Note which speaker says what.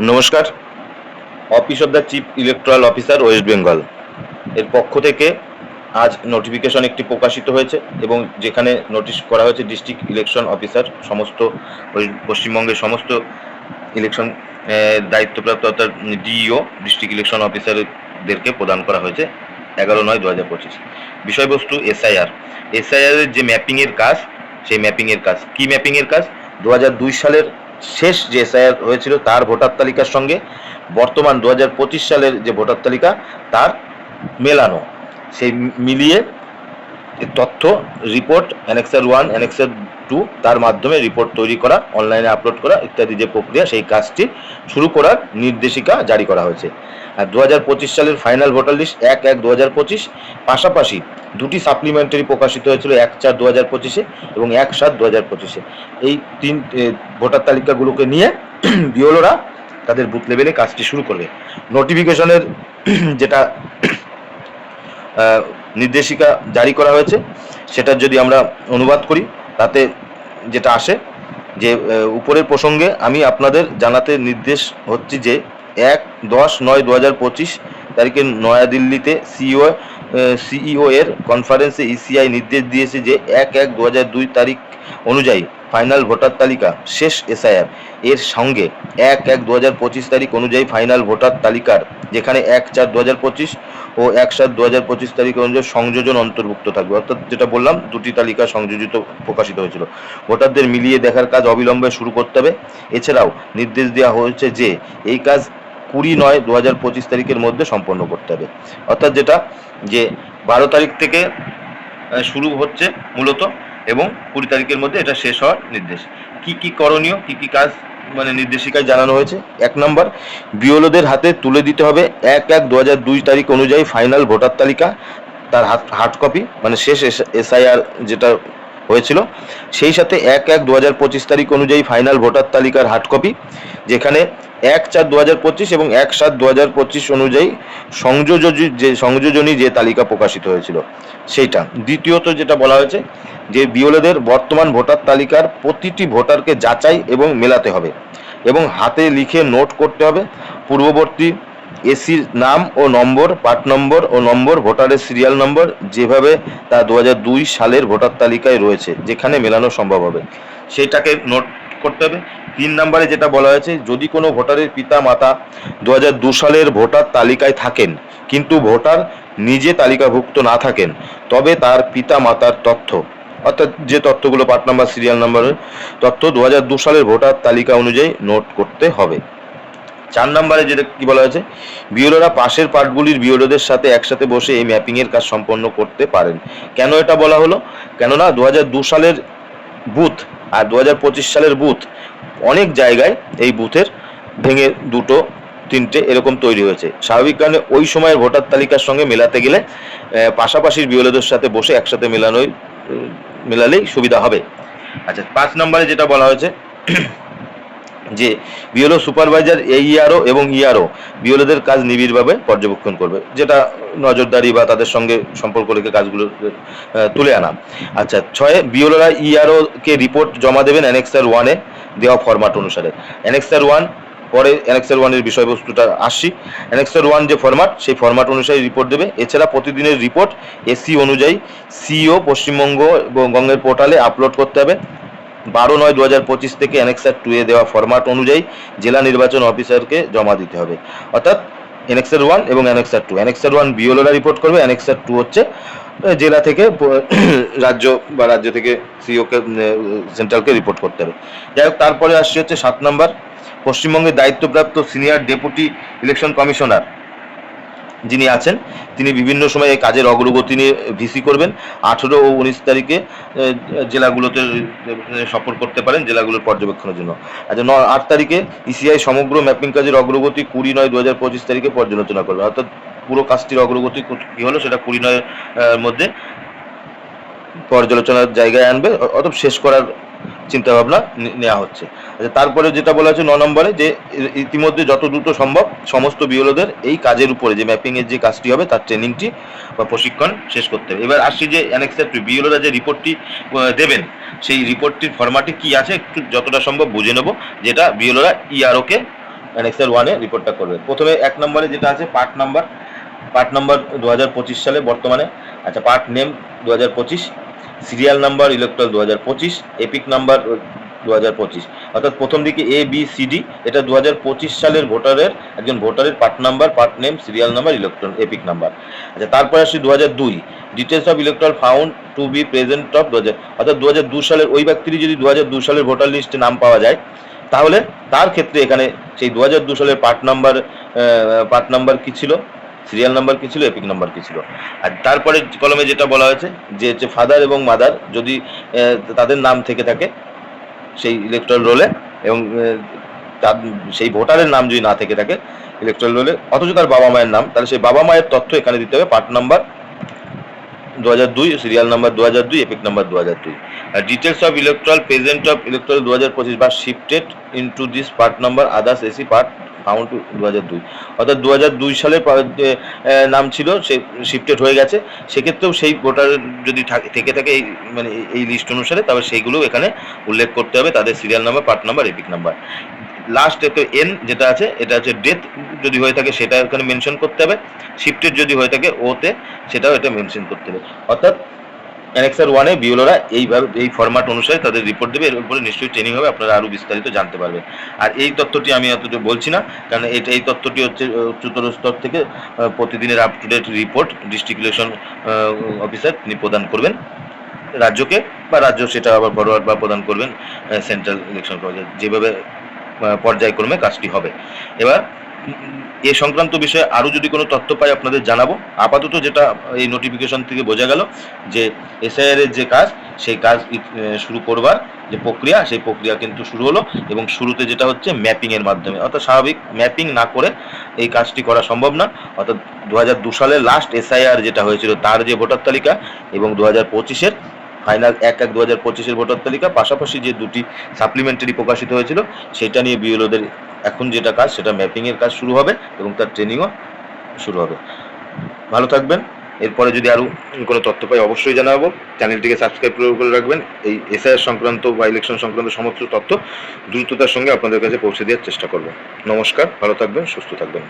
Speaker 1: নমস্কার। Office of the chief electoral officer West Bengal এর পক্ষ থেকে আজ নোটিফিকেশন একটি প্রকাশিত হয়েছে এবং যেখানে নোটিশ করা হয়েছে ডিস্ট্রিক্ট ইলেকশন অফিসার সমস্ত পশ্চিমবঙ্গের সমস্ত ইলেকশন দায়িত্বপ্রাপ্ত অর্থাৎ ডিইও ডিস্ট্রিক্ট ইলেকশন অফিসারদেরকে প্রদান করা হয়েছে এগারো নয় দু হাজার পঁচিশ। বিষয়বস্তু এসআইআর এসআইআর যে ম্যাপিংয়ের কাজ, সেই ম্যাপিংয়ের কাজ। কি ম্যাপিংয়ের কাজ? দু হাজার দুই সালের শেষ যে এসআইআর হয়েছিল তার ভোটার তালিকার সঙ্গে বর্তমান দু সালের যে ভোটার তালিকা, তার মেলানো। সেই মিলিয়ে তথ্য report annexure one annexure two তার মাধ্যমে রিপোর্ট তৈরি করা অনলাইনে আপলোড করা ইত্যাদি যে প্রক্রিয়া, সেই কাজটি শুরু করার নির্দেশিকা জারি করা হয়েছে। আর দু হাজার পঁচিশ সালের ফাইনাল ভোটার লিস্ট এক এক দু হাজার পঁচিশ, পাশাপাশি দুটি সাপ্লিমেন্টারি প্রকাশিত হয়েছিল, এক চার দু হাজার পঁচিশে এবং এক সাত দু হাজার পঁচিশে। এই তিন ভোটার তালিকাগুলোকে নিয়ে বিওলোরা তাদের বুথ লেভেলে কাজটি শুরু করবে। নোটিফিকেশনের যেটা নির্দেশিকা জারি করা হয়েছে সেটা যদি আমরা অনুবাদ করি তাতে যেটা আসে যে উপরের প্রসঙ্গে আমি আপনাদের জানাতে নির্দেশ হচ্ছে যে, এক দশ নয় দু হাজার পঁচিশ তারিখে নয়াদিল্লিতে সিইও সিইও এর কনফারেন্সে ইসিআই নির্দেশ দিয়েছে যে, এক এক দু হাজার দুই তারিখ অনুযায়ী ফাইনাল ভোটার তালিকা, শেষ এসআইআর। এর সঙ্গে এক এক দু হাজার পঁচিশ তারিখ অনুযায়ী ফাইনাল ভোটার তালিকার, যেখানে এক চার দু হাজার পঁচিশ ও এক সাত দু হাজার পঁচিশ তারিখ অনুযায়ী সংযোজন অন্তর্ভুক্ত থাকবে। অর্থাৎ যেটা বললাম, দুটি তালিকা সংযোজিত, প্রকাশিত হয়েছিল। ভোটারদের মিলিয়ে দেখার কাজ অবিলম্বে শুরু করতে হবে। এছাড়াও নির্দেশ দেওয়া হয়েছে যে এই কাজ কুড়ি নয় দু হাজার পঁচিশ তারিখের মধ্যে সম্পন্ন করতে হবে। অর্থাৎ যেটা যে বারো তারিখ থেকে শুরু হচ্ছে মূলত। এবং কুড়ি তারিখের মধ্যে এটা শেষ হওয়ার নির্দেশ। কি কি করণীয়, কি কি কাজ মানে নির্দেশিকায় জানানো হয়েছে? এক নম্বর, বিওলোদের হাতে তুলে দিতে হবে এক এক দু হাজার দুই তারিখ অনুযায়ী ফাইনাল ভোটার তালিকা, তার হার্ড কপি মানে শেষ এসআইআর যেটা হয়েছিল। সেই সাথে এক এক দু হাজার পঁচিশ তারিখ অনুযায়ী ফাইনাল ভোটার তালিকার হার্ড কপি যেখানে এক চার দু হাজার পঁচিশ এবং এক সাত দু হাজার পঁচিশ অনুযায়ী সংযোজনী যে সংযোজনী যে তালিকা প্রকাশিত হয়েছিল, সেইটা। দ্বিতীয়ত যেটা বলা হয়েছে, যে বিওলেদের বর্তমান ভোটার তালিকার প্রতিটি ভোটারকে যাচাই এবং মেলাতে হবে এবং হাতে লিখে নোট করতে হবে। পূর্ববর্তী এসির নাম ও নম্বর পার্ট নম্বর ও নম্বর, ভোটারের সিরিয়াল নম্বর, যেভাবে তা দু সালের ভোটার তালিকায় রয়েছে, যেখানে মেলানো সম্ভব হবে। সেটাকে নোট করতে হবে। তিন নম্বরে যেটা বলা হয়েছে, যদি কোনো ভোটারের পিতা মাতা দু সালের ভোটার তালিকায় থাকেন, কিন্তু ভোটার নিজে তালিকাভুক্ত না থাকেন, তবে তার পিতা মাতার তথ্য, অর্থাৎ যে তথ্যগুলো পার্ট নাম্বার, সিরিয়াল নাম্বারের তথ্য দু সালের ভোটার তালিকা অনুযায়ী নোট করতে হবে। চার নম্বরে যেটা কি বলা হয়েছে? বিওলোরা পাশের পার্টগুলির বিওলোদের সাথে একসাথে বসে এই ম্যাপিংয়ের কাজ সম্পন্ন করতে পারেন। কেন এটা বলা হলো? কেননা দু সালের বুথ আর দু সালের বুথ অনেক জায়গায় এই বুথের ভেঙে দুটো তিনটে এরকম তৈরি হয়েছে। স্বাভাবিক কারণে ওই সময়ের ভোটার তালিকার সঙ্গে মেলাতে গেলে আহ, পাশাপাশির বিওলোদের সাথে বসে একসাথে মেলানোই মেলালেই সুবিধা হবে। আচ্ছা পাঁচ নম্বরে যেটা বলা হয়েছে যে বিওলো সুপারভাইজার এইআরও এবং ইআরও বিওলোদের কাজ নিবিড়ভাবে পর্যবেক্ষণ করবে, যেটা নজরদারি বা তাদের সঙ্গে সম্পর্ক রেখে কাজগুলো তুলে আনা। আচ্ছা ছয়ে বিওলোরা ইআরও কে রিপোর্ট জমা দেবেন অ্যানেক্সার ওয়ানে দেওয়া ফরম্যাট অনুসারে। অ্যানেক্সার ওয়ান পরে অ্যানেক্সার ওয়ানের বিষয়বস্তুটা আসছি। অ্যানেক্সার ওয়ান যে ফরম্যাট সেই ফরম্যাট অনুসারে রিপোর্ট দেবে। এছাড়া প্রতিদিনের রিপোর্ট এসি অনুযায়ী সিও পশ্চিমবঙ্গ এবং গঙ্গের পোর্টালে আপলোড করতে হবে। বারো নয় দু থেকে অ্যানেক্সার টু এ দেওয়া ফরম্যাট অনুযায়ী জেলা নির্বাচন অফিসারকে জমা দিতে হবে। অর্থাৎ অ্যানেক্সার ওয়ান এবং অ্যানেক্সার টু অ্যানেক্সার ওয়ান বিওলোরা রিপোর্ট করবে অ্যানেক্সার টু হচ্ছে জেলা থেকে রাজ্য বা রাজ্য থেকে সিওকে সেন্ট্রালকে রিপোর্ট করতে হবে। যাই হোক, তারপরে আসছে হচ্ছে সাত নম্বর। পশ্চিমবঙ্গের দায়িত্বপ্রাপ্ত সিনিয়র ডেপুটি ইলেকশন কমিশনার যিনি আছেন, তিনি বিভিন্ন সময় এই কাজের অগ্রগতি নিয়ে ভিসি করবেন। আঠেরো ও উনিশ তারিখে জেলাগুলোতে সফর করতে পারেন জেলাগুলোর পর্যবেক্ষণের জন্য। আচ্ছা ন, আট তারিখে ইসিআই সমগ্র ম্যাপিং কাজের অগ্রগতি কুড়ি নয় দু হাজার পঁচিশ তারিখে পর্যালোচনা করবে। অর্থাৎ পুরো কাজটির অগ্রগতি কি হলো সেটা কুড়ি নয়ের মধ্যে পর্যালোচনার জায়গায় আনবে, অ- অতএব শেষ করার চিন্তা ভাবনা নেওয়া হচ্ছে। আচ্ছা তারপরে যেটা বলা হচ্ছে ন নম্বরে যে ইতিমধ্যে যত দ্রুত সম্ভব সমস্ত বিওলোদের এই কাজের উপরে, যে ম্যাপিং এর যে কাজটি হবে, তার ট্রেনিংটি বা প্রশিক্ষণ শেষ করতে হবে। এবার আসছি যে, অ্যানেক্সার টু বিওলোরা যে রিপোর্টটি দেবেন, সেই রিপোর্টটির ফরম্যাটে কি আছে, একটু যতটা সম্ভব বুঝে নেব, যেটা বিওলোরা ইআরওকে অ্যানেক্সার ওয়ানে রিপোর্টটা করবে। প্রথমে এক নম্বরে যেটা আছে, পার্ট নাম্বার পার্ট নাম্বার দু সালে বর্তমানে আচ্ছা পার্ট নেম দু হাজার পঁচিশ সিরিয়াল নাম্বার ইলেকট্রাল দু পঁচিশ, এপিক নাম্বার দু হাজার পঁচিশ। অর্থাৎ প্রথম দিকে এ বি সি ডি এটা দু হাজার পঁচিশ সালের ভোটারের, একজন ভোটারের part number, part name, serial number, electron, EPIC number. আচ্ছা তারপরে আসি দু হাজার দুই। Details of electoral found to be present of দু হাজার অর্থাৎ দু হাজার দু সালের ওই ব্যক্তিরই যদি দু হাজার দু সালের ভোটার লিস্টে নাম পাওয়া যায়, তাহলে তার ক্ষেত্রে এখানে সেই দু হাজার দু সালের পার্ট নাম্বার পার্ট নাম্বার কি ছিল? সিরিয়াল নাম্বার কি ছিল, এপিক নাম্বার কি ছিল? আর তারপরে কলমে যেটা বলা হয়েছে, যে হচ্ছে ফাদার এবং মাদার যদি তাদের নাম থেকে থাকে সেই ইলেকট্রাল রোলে এবং তার, সেই ভোটারের নাম যদি না থেকে থাকে ইলেকট্রাল রোলে অথচ তার বাবা মায়ের নাম, তাহলে সেই বাবা মায়ের তথ্য এখানে দিতে হবে পার্ট নাম্বার দু হাজার দুই সিরিয়াল নাম্বার দু হাজার দুই এপিক নাম্বার দু হাজার দুই। আর details of electoral present of electoral দু হাজার পঁচিশ বা shifted into this part number others AC part found দু হাজার দুই। অর্থাৎ দু হাজার দুই সালের নাম ছিল, সে শিফটেড হয়ে গেছে। সেক্ষেত্রেও সেই ভোটার যদি থাকে- থেকে এই মানে এই লিস্ট অনুসারে তবে সেইগুলো এখানে উল্লেখ করতে হবে। তাদের serial number part number EPIC number last এতে এন যেটা আছে, এটা হচ্ছে ডেথ যদি হয়ে থাকে, সেটা এখানে মেনশন করতে হবে। শিফটেড যদি হয়ে থাকে ওতে সেটাও এটা মেনশন করতে হবে। অর্থাৎ অ্যানেক্সার ওয়ানে বিওলোরা এইভাবে, এই ফরম্যাট অনুসারে তাদের রিপোর্ট দেবে। এর উপরে নিশ্চয়ই ট্রেনিং হবে, আপনারা আরও বিস্তারিত জানতে পারবেন। আর এই তথ্যটি আমি অতটা বলছি না, কারণ এটা, এই তথ্যটি হচ্ছে উচ্চতর স্তর থেকে প্রতিদিনের up to date report district election officer তিনি প্রদান করবেন। রাজ্যকে বা রাজ্য সেটা আবার ফরওয়ার্ড বা প্রদান করবেন সেন্ট্রাল ইলেকশন যেভাবে পর্যায়ক্রমে কাজটি হবে। এবার এ সংক্রান্ত বিষয়ে আরও যদি কোনো তথ্য পাই, আপনাদের জানাব। আপাতত যেটা এই নোটিফিকেশন থেকে বোঝা গেল যে এসআইআর এর যে কাজ, সেই কাজ শুরু করবার যে প্রক্রিয়া, সেই প্রক্রিয়া কিন্তু শুরু হলো এবং শুরুতে যেটা হচ্ছে ম্যাপিং এর মাধ্যমে। অর্থাৎ স্বাভাবিক ম্যাপিং না করে এই কাজটি করা সম্ভব না। অর্থাৎ দু সালের লাস্ট এসআইআর যেটা হয়েছিল, তার যে ভোটার তালিকা এবং দু হাজার পঁচিশের ফাইনাল এক এক দু হাজার পঁচিশের ভোটার তালিকা। পাশাপাশি যে দুটি সাপ্লিমেন্টারি প্রকাশিত হয়েছিল, সেটা নিয়ে বিএলওদের এখন যেটা কাজ, সেটা ম্যাপিংয়ের কাজ শুরু হবে এবং তার ট্রেনিংও শুরু হবে। ভালো থাকবেন। এরপরে যদি আরও কোনো তথ্য পাই, অবশ্যই জানাব। চ্যানেলটিকে সাবস্ক্রাইব করে রাখবেন। এই এসআইআর সংক্রান্ত বা ইলেকশন সংক্রান্ত সমস্ত তথ্য দ্রুততার সঙ্গে আপনাদের কাছে পৌঁছে দেওয়ার চেষ্টা করব। নমস্কার, ভালো থাকবেন, সুস্থ থাকবেন।